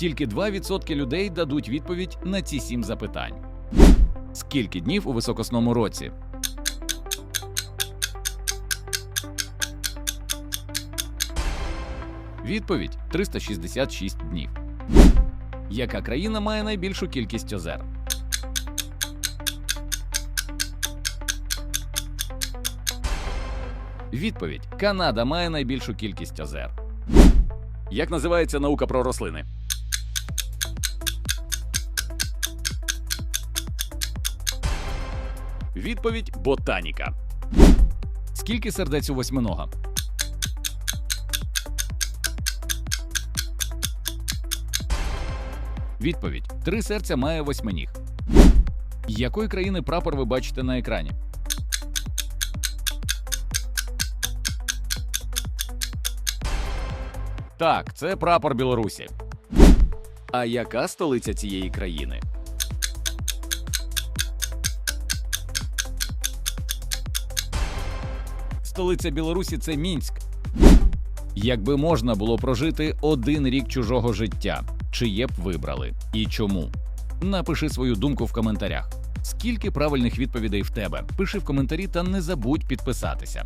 Тільки 2% людей дадуть відповідь на ці сім запитань. Скільки днів у високосному році? Відповідь 366 днів. Яка країна має найбільшу кількість озер? Відповідь: Канада має найбільшу кількість озер. Як називається наука про рослини? Відповідь ботаніка. Скільки сердець у восьминога? Відповідь: Три серця має восьминіг. Якої країни прапор ви бачите на екрані? Так, це прапор Білорусі. А яка столиця цієї країни? Столиця Білорусі це Мінськ. Якби можна було прожити один рік чужого життя, чиє б вибрали і чому? Напиши свою думку в коментарях. Скільки правильних відповідей в тебе? Пиши в коментарі та не забудь підписатися.